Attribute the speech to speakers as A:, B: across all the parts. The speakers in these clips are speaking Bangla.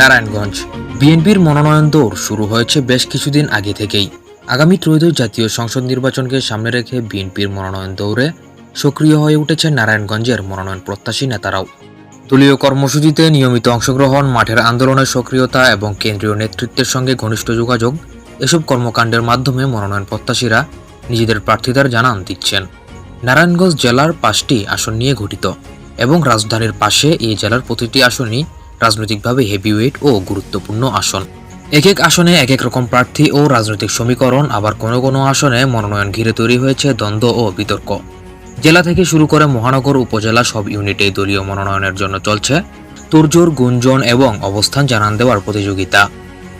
A: নারায়ণগঞ্জ। বিএনপির মনোনয়ন দৌড় শুরু হয়েছে বেশ কিছুদিন আগে থেকেই। আগামী ত্রয়োদশ জাতীয় সংসদ নির্বাচনকে সামনে রেখে বিএনপির মনোনয়ন দৌড়ে সক্রিয় হয়ে উঠেছে নারায়ণগঞ্জের মনোনয়ন প্রত্যাশী নেতারাও। দলীয় কর্মসূচিতে নিয়মিত অংশগ্রহণ, মাঠের আন্দোলনের সক্রিয়তা এবং কেন্দ্রীয় নেতৃত্বের সঙ্গে ঘনিষ্ঠ যোগাযোগ, এসব কর্মকাণ্ডের মাধ্যমে মনোনয়ন প্রত্যাশীরা নিজেদের প্রার্থীদের জানান দিচ্ছেন। নারায়ণগঞ্জ জেলার পাঁচটি আসন নিয়ে গঠিত এবং রাজধানীর পাশে এই জেলার প্রতিটি আসনই রাজনৈতিকভাবে হেভিওয়েট ও গুরুত্বপূর্ণ আসন। এক এক আসনে এক এক রকম প্রার্থী ও রাজনৈতিক সমীকরণ, আবার কোনো কোনো আসনে মনোনয়ন ঘিরে তৈরি হয়েছে দ্বন্দ্ব ও বিতর্ক। জেলা থেকে শুরু করে মহানগর, উপজেলা সব ইউনিটে দলীয় মনোনয়নের জন্য চলছে। তোরজোর, গুঞ্জন এবং অবস্থান জানান দেওয়ার প্রতিযোগিতা।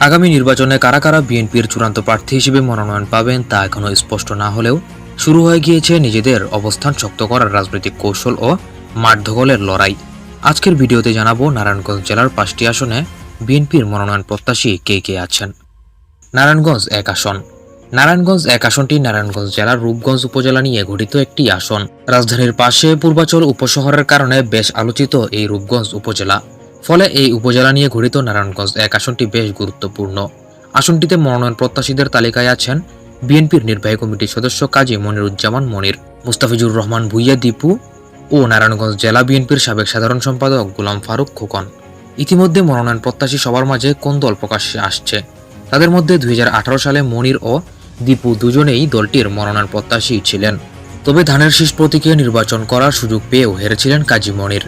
A: আগামী নির্বাচনে কারা কারা বিএনপির চূড়ান্ত প্রার্থী হিসেবে মনোনয়ন পাবেন তা এখনও স্পষ্ট না হলেও শুরু হয়ে গিয়েছে নিজেদের অবস্থান শক্ত করার রাজনৈতিক কৌশল ও মাঠ লড়াই। আজকের ভিডিওতে জানাব নারায়ণগঞ্জ জেলার পাঁচটি আসনে বিএনপির মনোনয়ন প্রত্যাশী কে কে আছেন। নারায়ণগঞ্জ এক আসন। নারায়ণগঞ্জ এক আসনটি নারায়ণগঞ্জ জেলার রূপগঞ্জ উপজেলা নিয়ে গঠিত একটি আসন। রাজধানীর পাশে পূর্বাচল উপশহরের কারণে বেশ আলোচিত এই রূপগঞ্জ উপজেলা। ফলে এই উপজেলা নিয়ে গঠিত নারায়ণগঞ্জ এক আসনটি বেশ গুরুত্বপূর্ণ। আসনটিতে মনোনয়ন প্রত্যাশীদের তালিকায় আছেন বিএনপির নির্বাহী কমিটির সদস্য কাজী মনিরুজ্জামান মনির, মুস্তাফিজুর রহমান ভুইয়া, দীপু ও নারায়ণগঞ্জ জেলা বিএনপির সাবেক সাধারণ সম্পাদক গোলাম ফারুক খোকন। ইতিমধ্যে মনোনয়ন প্রত্যাশী সবার মাঝে কোন দল প্রকাশ্যে আসছে। তাদের মধ্যে দুই হাজার আঠারো সালে মনির ও দীপু দুজনেই দলটির মনোনয়ন প্রত্যাশী ছিলেন। তবে ধানের শীষ প্রতীকে নির্বাচন করার সুযোগ পেয়েও হেরেছিলেন কাজী মনির।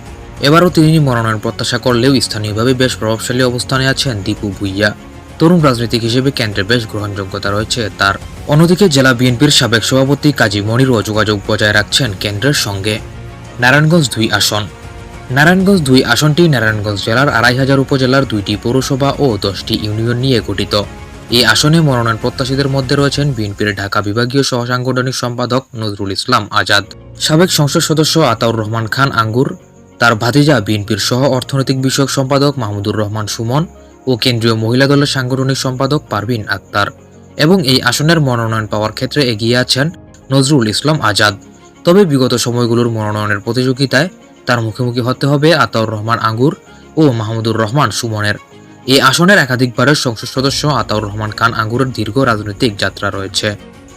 A: এবারও তিনি মনোনয়ন প্রত্যাশা করলেও স্থানীয়ভাবে বেশ প্রভাবশালী অবস্থানে আছেন দীপু ভুইয়া। তরুণ রাজনীতিক হিসেবে কেন্দ্রে বেশ গ্রহণযোগ্যতা রয়েছে তার। অন্যদিকে জেলা বিএনপির সাবেক সভাপতি কাজী মনিরও যোগাযোগ বজায় রাখছেন কেন্দ্রের সঙ্গে। নারায়ণগঞ্জ দুই আসন। নারায়ণগঞ্জ দুই আসনটি নারায়ণগঞ্জ জেলার আড়াই হাজার উপজেলার দুইটি পৌরসভা ও দশটি ইউনিয়ন নিয়ে গঠিত। এই আসনে মনোনয়ন প্রত্যাশীদের মধ্যে রয়েছেন বিএনপির ঢাকা বিভাগীয় সহসাংগঠনিক সম্পাদক নজরুল ইসলাম আজাদ। সাবেক সংসদ সদস্য আতাউর রহমান খান আঙ্গুর, তার ভাতিজা বিএনপির সহ অর্থনৈতিক বিষয়ক সম্পাদক মাহমুদুর রহমান সুমন ও কেন্দ্রীয় মহিলা দলের সাংগঠনিক সম্পাদক পারভিন আক্তার। এবং এই আসনের মনোনয়ন পাওয়ার ক্ষেত্রে এগিয়ে আছেন নজরুল ইসলাম আজাদ। তবে বিগত সময়গুলোর মনোনয়নের প্রতিযোগিতায় তার মুখোমুখি হতে হবে আতাউর রহমান আঙ্গুর ও মাহমুদুর রহমান সুমনের। এই আসনের একাধিকবারের সংসদ সদস্য আতাউর রহমান খান আঙ্গুরের দীর্ঘ রাজনৈতিক যাত্রা রয়েছে।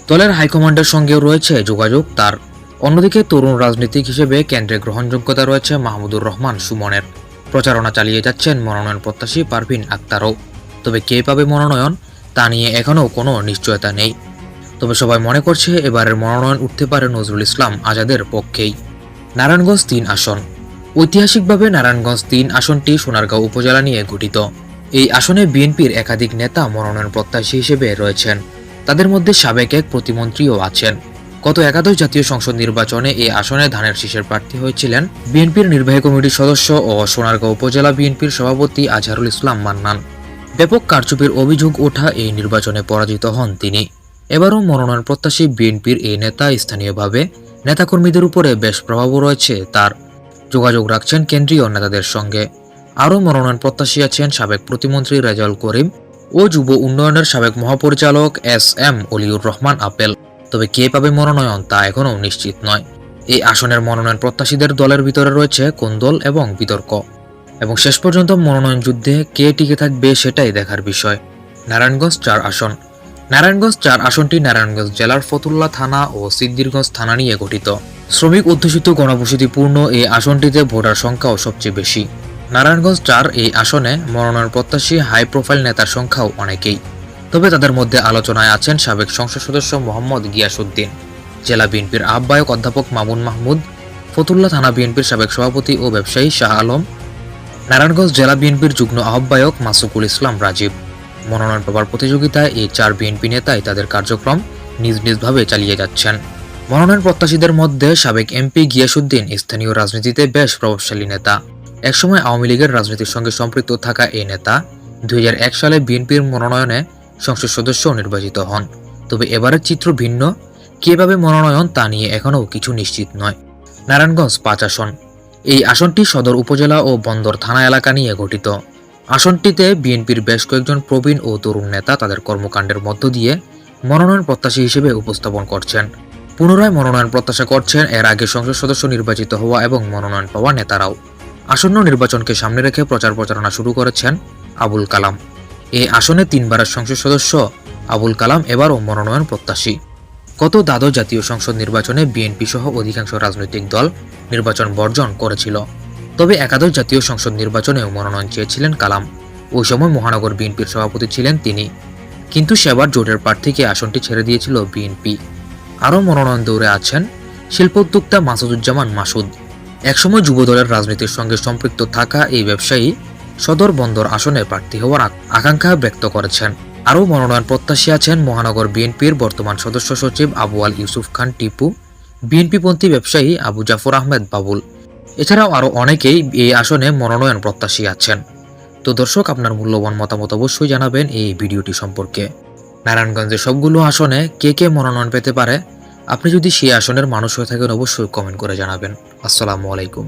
A: দলের হাইকমান্ডের সঙ্গেও রয়েছে যোগাযোগ তার। অন্যদিকে তরুণ রাজনীতিক হিসেবে কেন্দ্রে গ্রহণযোগ্যতা রয়েছে মাহমুদুর রহমান সুমনের। প্রচারণা চালিয়ে যাচ্ছেন মনোনয়ন প্রত্যাশী পারভিন আক্তারও। তবে কে পাবে মনোনয়ন তা নিয়ে এখনও কোনো নিশ্চয়তা নেই। তবে সবাই মনে করছে এবারের মনোনয়ন উঠতে পারে নজরুল ইসলাম আজাদের পক্ষেই। নারায়ণগঞ্জ তিন আসন। ঐতিহাসিকভাবে নারায়ণগঞ্জ তিন আসনটি সোনারগাঁও উপজেলা নিয়ে গঠিত। এই আসনে বিএনপির একাধিক নেতা মনোনয়ন প্রত্যাশী হিসেবে রয়েছেন। তাদের মধ্যে সাবেক এক প্রতিমন্ত্রীও আছেন। গত একাদশ জাতীয় সংসদ নির্বাচনে এই আসনে ধানের শীষের প্রার্থী হয়েছিলেন বিএনপির নির্বাহী কমিটির সদস্য ও সোনারগাঁও উপজেলা বিএনপির সভাপতি আজহারুল ইসলাম মান্নান। ব্যাপক কারচুপির অভিযোগ ওঠা এই নির্বাচনে পরাজিত হন তিনি। এবারও মনোনয়ন প্রত্যাশী বিএনপির এই নেতা স্থানীয়ভাবে নেতাকর্মীদের উপরে বেশ প্রভাবও রয়েছে, তার যোগাযোগ রাখছেন কেন্দ্রীয় নেতাদের সঙ্গে। আরও মনোনয়ন প্রত্যাশী আছেন সাবেক প্রতিমন্ত্রী রেজাউল করিম ও যুব উন্নয়নের সাবেক মহাপরিচালক এস এম অলিউর রহমান আপেল। তবে কে পাবে মনোনয়ন তা এখনও নিশ্চিত নয়। এই আসনের মনোনয়ন প্রত্যাশীদের দলের ভিতরে রয়েছে কোন্দল এবং বিতর্ক। এবং শেষ পর্যন্ত মনোনয়ন যুদ্ধে কে টিকে থাকবে সেটাই দেখার বিষয়। নারায়ণগঞ্জ চার আসন। নারায়ণগঞ্জ চার আসনটি নারায়ণগঞ্জ জেলার ফতুল্লা থানা ও সিদ্দিরগঞ্জ থানা নিয়ে গঠিত। শ্রমিক অধ্যুষিত গণবসতিপূর্ণ এই আসনটিতে ভোটার সংখ্যাও সবচেয়ে বেশি। নারায়ণগঞ্জ চার এই আসনে মনোনয়ন প্রত্যাশী হাই প্রোফাইল নেতার সংখ্যাও অনেকেই। তবে তাদের মধ্যে আলোচনায় আছেন সাবেক সংসদ সদস্য মোহাম্মদ গিয়াসুদ্দিন জেলা বিএনপির আহ্বায়ক অধ্যাপক মামুন মাহমুদ, ফতুল্লা থানা বিএনপির সাবেক সভাপতি ও ব্যবসায়ী শাহ আলম, নারায়ণগঞ্জ জেলা বিএনপির যুগ্ম আহ্বায়ক মাসুকুল ইসলাম রাজীব। মনোনয়ন পাবার প্রতিযোগিতায় এই চার বিএনপি নেতাই তাদের কার্যক্রম নিজ নিজভাবে চালিয়ে যাচ্ছেন। মনোনয়ন প্রত্যাশীদের মধ্যে সাবেক এমপি গিয়াসুদ্দিন স্থানীয় রাজনীতিতে বেশ প্রভাবশালী নেতা। একসময় আওয়ামী লীগের রাজনীতির সঙ্গে সম্পৃক্ত থাকা এই নেতা দুই হাজার এক সালে বিএনপির মনোনয়নে সংসদ সদস্য নির্বাচিত হন। তবে এবারের চিত্র ভিন্ন। কীভাবে মনোনয়ন তা নিয়ে এখনও কিছু নিশ্চিত নয়। নারায়ণগঞ্জ পাঁচ আসন। এই আসনটি সদর উপজেলা ও বন্দর থানা এলাকা নিয়ে গঠিত। আসনটিতে বিএনপির বেশ কয়েকজন প্রবীণ ও তরুণ নেতা তাদের কর্মকাণ্ডের মধ্য দিয়ে মনোনয়ন প্রত্যাশী হিসেবে উপস্থাপন করছেন। পুনরায় মনোনয়ন প্রত্যাশা করছেন এর আগে সংসদ সদস্য নির্বাচিত হওয়া এবং মনোনয়ন পাওয়া নেতারাও। আসন্ন নির্বাচনকে সামনে রেখে প্রচার প্রচারণা শুরু করেছেন আবুল কালাম। এই আসনে তিনবারের সংসদ সদস্য আবুল কালাম এবারও মনোনয়ন প্রত্যাশী। গত দ্বাদশ জাতীয় সংসদ নির্বাচনে বিএনপি সহ অধিকাংশ রাজনৈতিক দল নির্বাচন বর্জন করেছিল। তবে একাদশ জাতীয় সংসদ নির্বাচনেও মনোনয়ন চেয়েছিলেন কালাম। ওই সময় মহানগর বিএনপির সভাপতি ছিলেন তিনি। কিন্তু সেবার জোটের প্রার্থীকে আসনটি ছেড়ে দিয়েছিল বিএনপি। আরও মনোনয়ন দৌড়ে আছেন শিল্পোদ্যোক্তা মাসুদুজ্জামান মাসুদ। একসময় যুবদলের রাজনীতির সঙ্গে সম্পৃক্ত থাকা এই ব্যবসায়ী সদর বন্দর আসনে প্রার্থী হওয়ার আকাঙ্ক্ষা ব্যক্ত করেছেন। আরও মনোনয়ন প্রত্যাশী আছেন মহানগর বিএনপির বর্তমান সদস্য সচিব আবু আল ইউসুফ খান টিপু, বিএনপিপন্থী ব্যবসায়ী আবু জাফর আহমেদ বাবুল। এছাড়াও আরও অনেকেই এই আসনে মনোনয়ন প্রত্যাশী আছেন। তো দর্শক, আপনার মূল্যবান মতামত অবশ্যই জানাবেন এই ভিডিওটি সম্পর্কে। নারায়ণগঞ্জের সবগুলো আসনে কে কে মনোনয়ন পেতে পারে, আপনি যদি সেই আসনের মানুষ হয়ে থাকেন অবশ্যই কমেন্ট করে জানাবেন। আসসালামু আলাইকুম।